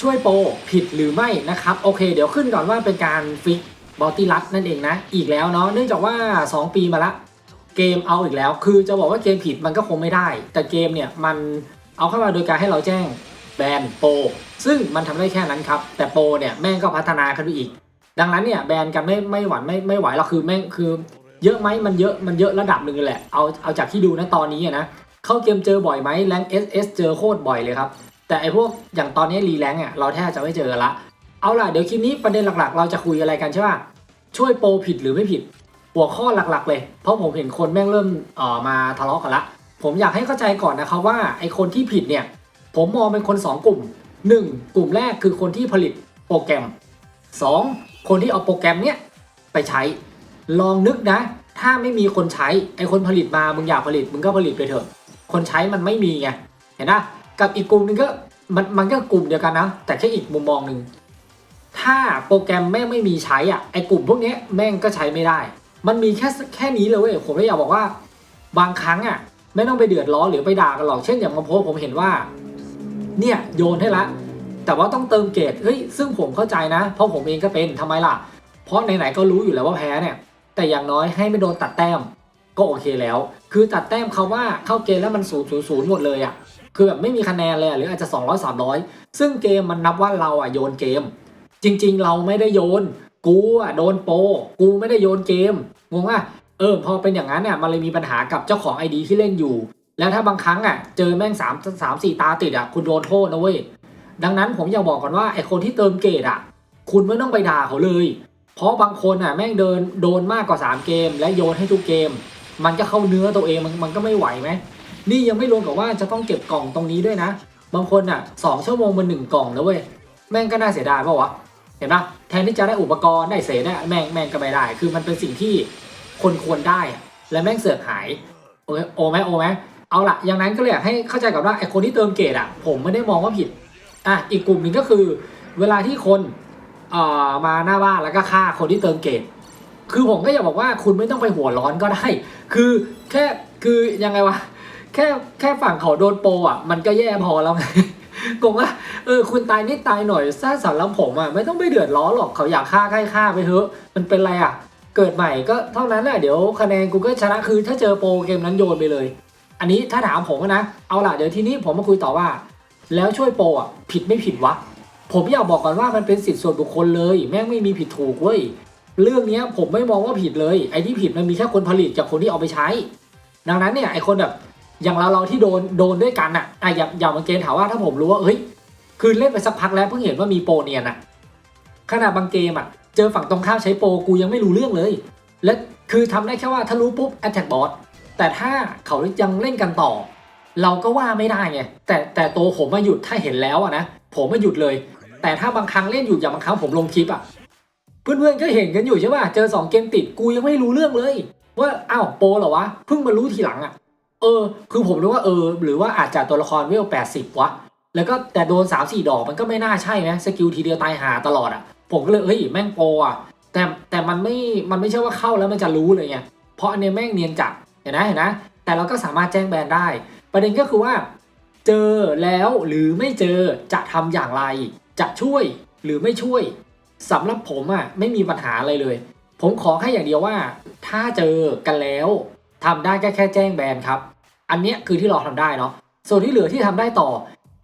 ช่วยโปรผิดหรือไม่นะครับ โอเค เดี๋ยวขึ้นก่อนว่าเป็นการฟิกบอตี้รัดนั่นเองนะ อีกแล้วเนาะเนื่องจากว่า 2 ปีมาละ เกมเอาอีกแล้ว คือจะบอกว่าเกมผิดมันก็คงไม่ได้ แต่เกมเนี่ยมันเอาเข้ามาโดยการให้เราแจ้งแบนโปรซึ่งมันทำได้แค่นั้นครับ แต่โปรเนี่ยแม่งก็พัฒนาขึ้นไปอีก ดังนั้นเนี่ยแบนกันไม่ไม่หวั่นไม่ไม่ไหวหรอกคือแม่งคือ เยอะไหมมันเยอะมันเยอะระดับหนึ่งเลยแหละเอาเอาจากที่ดูนะตอนนี้นะเข้าเกมเจอบ่อยไหมแรงเอสเอสเจอโคตรบ่อยเลยครับ แต่ไอพวกอย่างตอนนี้รีแรงอะเราแทบจะไม่เจอละ เอาล่ะเดี๋ยวคลิปนี้ประเด็นหลักๆ เราจะคุยอะไรกันใช่ป่ะช่วยโปรผิดหรือไม่ผิด หัวข้อหลักๆ เลย เพราะผมเห็นคนแม่งเริ่มเอ่อมาทะเลาะกันละ ผมอยากให้เข้าใจก่อนนะครับว่าไอคนที่ผิดเนี่ยผมมองเป็นคน 2 กลุ่ม 1. กลุ่มแรกคือคนที่ผลิตโปรแกรม 2. คนที่เอาโปรแกรมเนี้ยไปใช้ ลองนึกนะ ถ้าไม่มีคนใช้ไอคนผลิตมามึงอยากผลิตมึงก็ผลิตไปเถอะ คนใช้มันไม่มีไงเห็นนะกับอีกกลุ่มหนึงก็ มันมันก็กลุ่มเดียวกันนะ แต่แค่อีกมุมมองหนึ่งถ้าโปรแกรมแม่งไม่มีใช้อะไอกลุ่มพวกนี้แม่งก็ใช้ไม่ได้ มันมีแค่แค่นี้เลยเว้ยผมเลยอยากบอกว่า บางครั้งอะไม่ต้องไปเดือดร้อนหรือไปด่ากันหรอกเช่นอย่างมาโพสผมเห็นว่า เนี่ยโยนให้ละ แต่ว่าต้องเติมเกรดเฮ้ยซึ่งผมเข้าใจนะ เพราะผมเองก็เป็นทำไมล่ะ เพราะไหนๆก็รู้อยู่แล้วว่าแพ้เนี่ย แต่อย่างน้อยให้ไม่โดนตัดแต้ม ก็โอเคแล้ว คือตัดแต้มเขาว่าเข้าเกมแล้วมันศูนย์ศูนย์ศูนย์หมดเลยอะ่ะ คือแบบไม่มีคะแนนเลยหรืออาจจะ 200 300 ซึ่งเกมมันนับว่าเราอะโยนเกม จริง ๆ เราไม่ได้โยน กูอะโดนโป กูไม่ได้โยนเกมงงอะเออพอเป็นอย่างนั้นเนี่ยมันเลยมีปัญหากับเจ้าของไอดีที่เล่นอยู่ แล้วถ้าบางครั้งอะเจอแม่งสามสามสี่ตาติดอะคุณโดนโทษนะเว้ยดังนั้นผมอยากบอกก่อนว่าไอคนที่เติมเกรดอะ คุณไม่ต้องไปด่าเขาเลย เพราะบางคนอะแม่งเดินโดนมากกว่า 3 เกม และโยนให้ทุกเกม มันก็เข้าเนื้อตัวเองมันมันก็ไม่ไหวไหม นี่ยังไม่รวมกับว่าจะต้องเก็บกล่องตรงนี้ด้วยนะ บางคนอะสองชั่วโมงมันหนึ่งกล่องนะเว้ยแม่งก็น่าเสียดายป่าวะเห็นปะแทนที่จะได้อุปกรณ์ได้เศษได้แม่งแม่งก็ไม่ได้ คือมันเป็นสิ่งที่คนควรได้ และแม่งเสือกหายโอเคโอไหมโอไหมเอาละอย่างนั้นก็เลยอยากให้เข้าใจกับว่าไอคนที่เติมเกรดอะ ผมไม่ได้มองว่าผิดอะอีกกลุ่มหนึ่งก็คือ เวลาที่คนเอ่อมาหน้าบ้านแล้วก็ฆ่าคนที่เติมเกรดคือผมก็อยากบอกว่าคุณไม่ต้องไปหัวร้อนก็ได้ คือแค่คือยังไงวะ แค่แค่ฝั่งเขาโดนโปอะ มันก็แย่พอแล้วไงกงว่าเออคุณตายนิดตายหน่อยสร้างสรรลำผมอะไม่ต้องไปเดือดร้อนหรอกเขาอยากฆ่าใกล้ฆ่าไปเถอะมันเป็นไรอะ เกิดใหม่ก็เท่านั้นแหละเดี๋ยวคะแนนกูก็ชนะคือถ้าเจอโปรเกมนั้นโยนไปเลย อันนี้ถ้าถามผมนะ เอาล่ะเดี๋ยวทีนี้ผมมาคุยต่อว่า แล้วช่วยโปรอะผิดไม่ผิดวะผมอยากบอกก่อนว่ามันเป็นสิทธิส่วนบุคคลเลย แม่งไม่มีผิดถูกเว้ยเรื่องนี้ผมไม่มองว่าผิดเลย ไอ้ที่ผิดมันมีแค่คนผลิตกับคนที่เอาไปใช้ ดังนั้นเนี่ยไอ้คนแบบ อย่างเราเราที่โดนโดนด้วยกันอะอะอย่าอย่ามาเกณฑ์ถามว่าถ้าผมรู้ว่าเฮ้ยคือเล่นไปสักพักแล้วเพิ่งเห็นว่ามีโปรเนียนอะขนาดบางเกมอะเจอฝั่งตรงข้ามใช้โปรกูยังไม่รู้เรื่องเลย และคือทำได้แค่ว่าถ้ารู้ปุ๊บ attack bot แต่ถ้าเขายังเล่นกันต่อ เราก็ว่าไม่ได้ไงแต่แต่ตัวผมมาหยุดถ้าเห็นแล้วอะนะผมมาหยุดเลย แต่ถ้าบางครั้งเล่นอยู่อย่างบางครั้งผมลงคลิปอะเพื่อนๆก็เห็นกันอยู่ใช่ป่ะเจอสองเกมติดกูยังไม่รู้เรื่องเลย ว่าอ้าวโปรเหรอวะเพิ่งมารู้ทีหลังอะ เออ คือผมรู้ว่าเออ หรือว่าอาจจะตัวละครเวลแปดสิบวะ แล้วก็แต่โดนสามสี่ดอกมันก็ไม่น่าใช่ไหมสกิลทีเดียวตายหาตลอดอะผมก็เลยเฮ้ยแม่งโปรอะแต่แต่มันไม่ มันไม่ใช่ว่าเข้าแล้วมันจะรู้เลยไง เพราะอันนี้แม่งเนียนจัด เห็นนะเห็นนะ แต่เราก็สามารถแจ้งแบนได้ ประเด็นก็คือว่า เจอแล้วหรือไม่เจอจะทำอย่างไร จะช่วยหรือไม่ช่วยสำหรับผมอะไม่มีปัญหาอะไรเลย ผมขอแค่อย่างเดียวว่า ถ้าเจอกันแล้ว ทำได้แค่แค่แจ้งแบนครับ อันนี้คือที่เราทำได้เนาะ ส่วนที่เหลือที่ทำได้ต่อ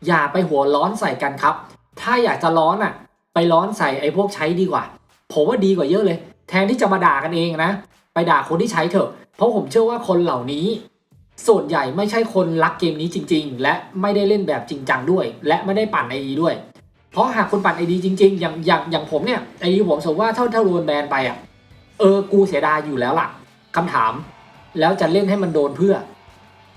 อย่าไปหัวร้อนใส่กันครับ ถ้าอยากจะร้อนอะ ไปร้อนใส่ไอ้พวกใช้ดีกว่า ผมว่าดีกว่าเยอะเลย แทนที่จะมาด่ากันเองนะ ไปด่าคนที่ใช้เถอะ เพราะผมเชื่อว่าคนเหล่านี้ ส่วนใหญ่ไม่ใช่คนรักเกมนี้จริง ๆ และไม่ได้เล่นแบบจริงจังด้วย และไม่ได้ปั่นไอดีด้วย เพราะหากคุณปั่นไอดีจริง ๆ อย่างอย่างอย่างผมเนี่ยไอดีผมสมมติว่าเท่าเท่าโดนแบนไปอะ เออกูเสียดายอยู่แล้วล่ะคำถาม แล้วจะเล่นให้มันโดนเพื่อ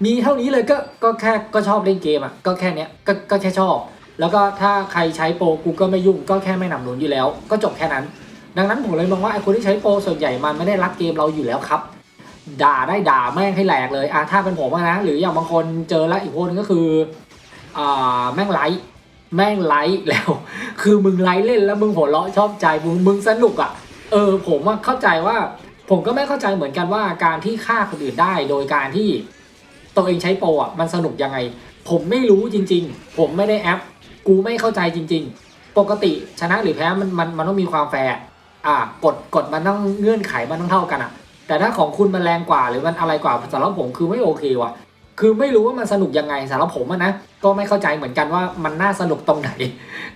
มีเท่านี้เลยก็ก็แค่ก็ชอบเล่นเกมอะก็แค่เนี้ยก็ก็แค่ชอบ แล้วก็ถ้าใครใช้โปรกูก็ไม่ยุ่งก็แค่ไม่นำหนุนอยู่แล้ว ก็จบแค่นั้น ดังนั้นผมเลยมองว่าไอคนที่ใช้โปรส่วนใหญ่มันไม่ได้รักเกมเราอยู่แล้วครับ ด่าได้ด่าแม่งให้แหลกเลยอะถ้าเป็นผมนะ หรืออย่างบางคนเจอแล้วอีกคนก็คืออ่าแม่งไลท์แม่งไลท์แล้ว คือมึงไลท์เล่นแล้วมึงหัวเราะชอบใจมึงมึงสนุกอะเออผมว่าเข้าใจว่า ผมก็ไม่เข้าใจเหมือนกันว่าการที่ฆ่าคนอื่นได้ โดยการที่ตัวเองใช้โปรอะมันสนุกยังไง ผมไม่รู้จริง ๆ ผมไม่ได้แอป กูไม่เข้าใจจริง ๆ ปกติชนะหรือแพ้มันมันมันต้องมีความแฟร์อ่ากฎกฎมันต้องเงื่อนไขมันต้องเท่ากันอะ แต่ถ้าของคุณมันแรงกว่าหรือมันอะไรกว่าสำหรับผมคือไม่โอเคว่ะ คือไม่รู้ว่ามันสนุกยังไงสำหรับผมะนะก็ไม่เข้าใจเหมือนกันว่ามันน่าสนุกตรงไหน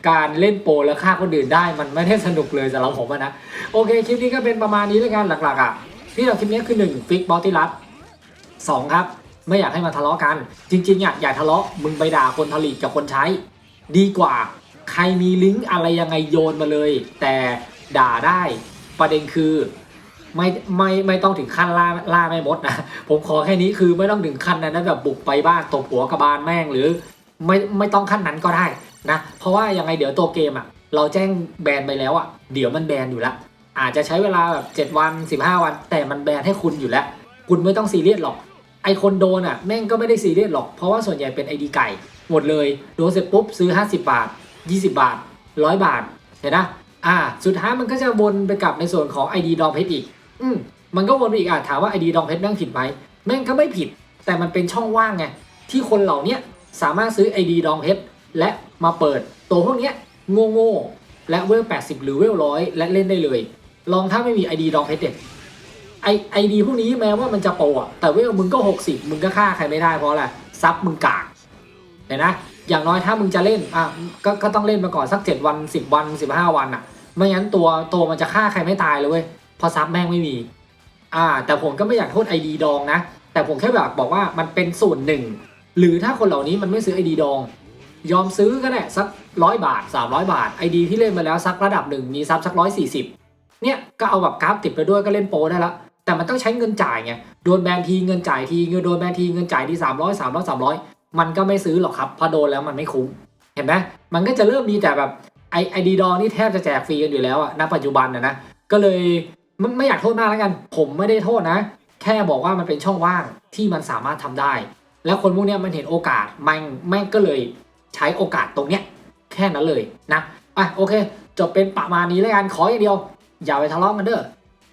การเล่นโปรแล้วฆ่าคนอื่นได้ มันไม่ได้สนุกเลยสำหรับผมะนะโอเคคลิปนี้ก็เป็นประมาณนี้แล้วกันหลักๆอะที่เราคลิปนี้คือ1ฟิกบอลติลัสสองครับ ไม่อยากให้มาทะเลาะกัน จริงๆอะอย่าทะเลาะมึงไปด่าคนผลิตกับคนใช้ ดีกว่า ใครมีลิงก์อะไรยังไงโยนมาเลย แต่ด่าได้ประเด็นคือ ไม่ไม่ไม่ต้องถึงขั้นล่าล่าแม่มดนะผมขอแค่นี้คือไม่ต้องถึงขั้นนั้นแบบบุกไปบ้านตบหัวกระบาลแม่งหรือ ไม่ไม่ต้องขั้นนั้นก็ได้นะเพราะว่ายังไงเดี๋ยวตัวเกมอะ เราแจ้งแบนไปแล้วอะเดี๋ยวมันแบนอยู่แล้วอาจจะใช้เวลาแบบ 7 วัน 15 วัน แต่มันแบนให้คุณอยู่แล้ว คุณไม่ต้องซีเรียสหรอก ไอคนโดนอะแม่งก็ไม่ได้ซีเรียสหรอก เพราะว่าส่วนใหญ่เป็นไอดีไก่ หมดเลย โดนเสร็จปุ๊บซื้อ 50 บาท 20 บาท 100 บาท เห็นนะ อ่า สุดท้ายมันก็จะวนไปกลับในส่วนของ ID ดองเพชรอีก อืมมันก็วนไปอีกอะถามว่า ID ดองเพชรแม่งผิดไหมแม่งก็ไม่ผิด แต่มันเป็นช่องว่างไงที่คนเหล่านี้สามารถซื้อ ID ดองเพชรและมาเปิดตัวพวกนี้ยโง่และเวล80 หรือเวลร้อยและเล่นได้เลย ลองถ้าไม่มี ID ดองเพชรเด็ดไอไอดีพวกนี้แม้ว่ามันจะโปรอะแต่เวลมึงก็ 60 มึงก็ฆ่าใครไม่ได้เพราะอะไรซับมึงกากเห็นนะ อย่างน้อยถ้ามึงจะเล่นอะก็ก็ต้องเล่นมาก่อนสัก 7 วัน 10 วัน 15 วันอะไม่งั้นตัวตัวมันจะฆ่าใครไม่ตายเลยเว้ย เพราะซับแม่งไม่มี อ่า แต่ผมก็ไม่อยากโทษไอดีดองนะ แต่ผมแค่แบบบอกว่ามันเป็นส่วนหนึ่ง หรือถ้าคนเหล่านี้มันไม่ซื้อไอดีดอง ยอมซื้อก็ได้สักร้อยบาท 300 บาทไอดีที่เล่นมาแล้วสักระดับหนึ่งมีซับสักร้อยสี่สิบเนี่ยก็เอาแบบกราฟติดไปด้วยก็เล่นโปรได้ละแต่มันต้องใช้เงินจ่ายไงโดนแบนทีเงินจ่ายทีเงินโดนแบนทีเงินจ่ายทีสามร้อยสามร้อยสามร้อยมันก็ไม่ซื้อหรอกครับพอโดนแล้วมันไม่คุ้มเห็นไหมมันก็จะเริ่มมีแต่แบบไอไอดีดองนี่แทบจะแจกฟรีกันอยู่แล้วอะณปัจจุบันนะนะก็เลย ไม่ไม่อยากโทษมากแล้วกัน ผมไม่ได้โทษนะ แค่บอกว่ามันเป็นช่องว่างที่มันสามารถทำได้ แล้วคนพวกนี้มันเห็นโอกาสแม่งแม่งก็เลยใช้โอกาสตรงเนี้ยแค่นั้นเลยนะอะโอเคจบเป็นประมาณนี้แล้วกันขออย่างเดียว อย่าไปทะเลาะกันเด้อ